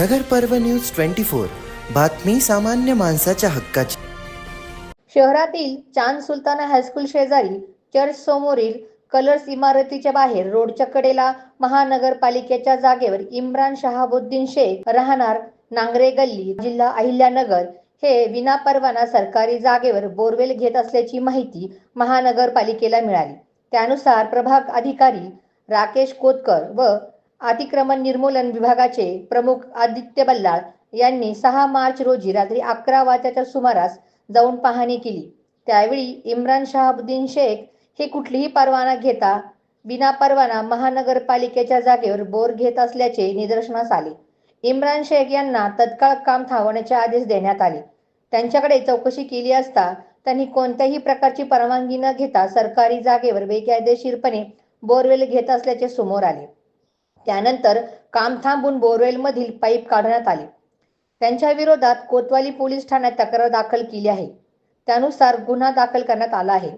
नगर पर्व news twenty four. बातमी सामान्य माणसाच्या हक्काची. शहरातील चांद सुलताना हायस्कूल शेजारी चर्च समोरील कलर्स इमारतीच्या बाहेर रोडच्या कडेला महानगरपालिकेच्या जागेवर इम्रान शहाबुद्दीन शेख राहणार नांगरे गल्ली जिल्हा अहिल्यानगर हे विनापरवाना सरकारी जागेवर बोरवेल घेत असल्याची माहिती महानगरपालिकेला मिळाली. त्यानुसार प्रभाग अधिकारी राकेश कोतकर व अतिक्रमण निर्मूलन विभागाचे प्रमुख आदित्य बल्लाळ यांनी सहा मार्च रोजी रात्री अकरा वाजताच्या सुमारास जाऊन पाहणी केली. त्यावेळी इम्रान शहाबुद्दीन शेख हे कुठलीही परवाना घेता बिना परवाना महानगरपालिकेच्या जागेवर बोर घेत असल्याचे निदर्शनास आले. इम्रान शेख यांना तत्काळ काम थांबवण्याचे आदेश देण्यात आले. त्यांच्याकडे चौकशी केली असता त्यांनी कोणत्याही प्रकारची परवानगी न घेता सरकारी जागेवर बेकायदेशीरपणे बोरवेल घेत असल्याचे समोर आले. त्यानंतर काम थांबून बोरवेलमधील पाईप काढण्यात आले. त्यांच्या विरोधात कोतवाली पोलीस ठाण्यात तक्रार दाखल केली आहे. त्यानुसार गुन्हा दाखल करण्यात आला आहे.